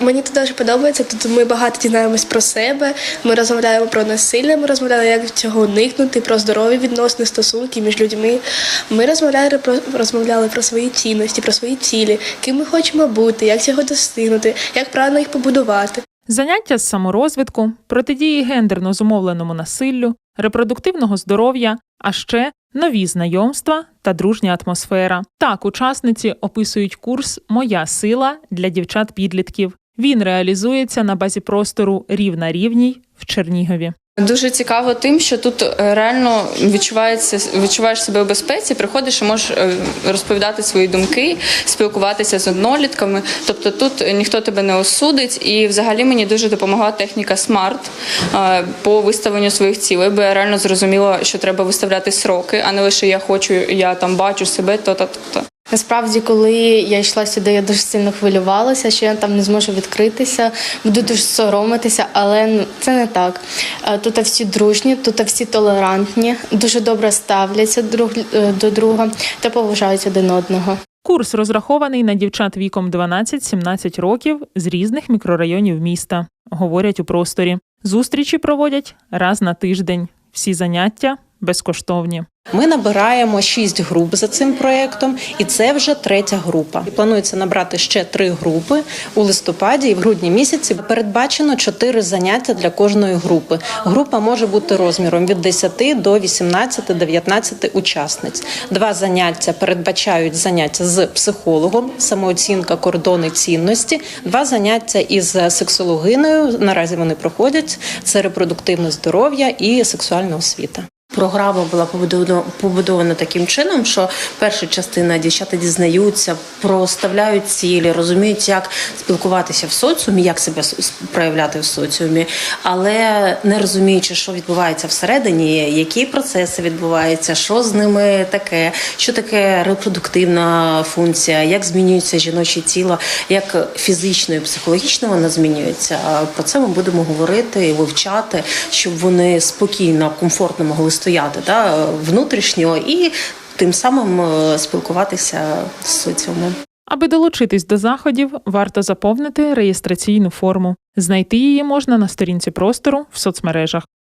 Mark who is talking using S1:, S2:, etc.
S1: Мені тут дуже подобається. Тут ми багато дізнаємось про себе. Ми розмовляємо про насилля, ми розмовляємо, як цього уникнути, про здорові відносини, стосунки між людьми. Ми розмовляли про розмовляли про свої цінності, про свої цілі, ким ми хочемо бути, як цього достигнути, як правильно їх побудувати.
S2: Заняття з саморозвитку, протидії гендерно зумовленому насиллю, репродуктивного здоров'я, а ще нові знайомства та дружня атмосфера. Так, учасниці описують курс Моя сила для дівчат-підлітків. Він реалізується на базі простору Рівна рівній в Чернігові.
S3: Дуже цікаво тим, що тут е, реально відчувається, відчуваєш себе в безпеці, приходиш і можеш е, розповідати свої думки, спілкуватися з однолітками. Тобто тут ніхто тебе не осудить, і взагалі мені дуже допомогла техніка SMART е, по виставленню своїх цілей, бо я реально зрозуміла, що треба виставляти сроки, а не лише я хочу, я там бачу себе, то-то, то-то.
S4: Насправді, коли я йшла сюди, я дуже сильно хвилювалася, що я там не зможу відкритися, буду дуже соромитися, але це не так. Е, Тут всі дружні, тут всі толерантні, дуже добре ставляться друг е, до друга та поважають один одного.
S2: Курс розрахований на дівчат віком 12-17 років з різних мікрорайонів міста, говорять у просторі. Зустрічі проводять раз на тиждень. Всі заняття безкоштовні.
S5: Ми набираємо шість груп за цим проєктом, і це вже третя група. Планується набрати ще три групи у листопаді і в грудні місяці. Передбачено чотири заняття для кожної групи. Група може бути розміром від 10 до 18-19 учасниць. Два заняття передбачають заняття з психологом, самооцінка, кордони цінності. Два заняття із сексологиною. Наразі вони проходять. Це репродуктивне здоров'я і сексуальна освіта.
S6: Програма була побудована, побудована таким чином, що перша частина дівчата дізнаються, проставляють цілі, розуміють, як спілкуватися в соціумі, як себе проявляти в соціумі, але не розуміючи, що відбувається всередині, які процеси відбуваються, що з ними таке, що таке репродуктивна функція, як змінюється жіноче тіло, як фізично і психологічно воно змінюється. Про це ми будемо говорити вивчати, щоб вони спокійно, комфортно могли стояти да, внутрішньо і тим самим е, спілкуватися з соціумом.
S2: Аби долучитись до заходів, варто заповнити реєстраційну форму. Знайти її можна на сторінці простору в соцмережах.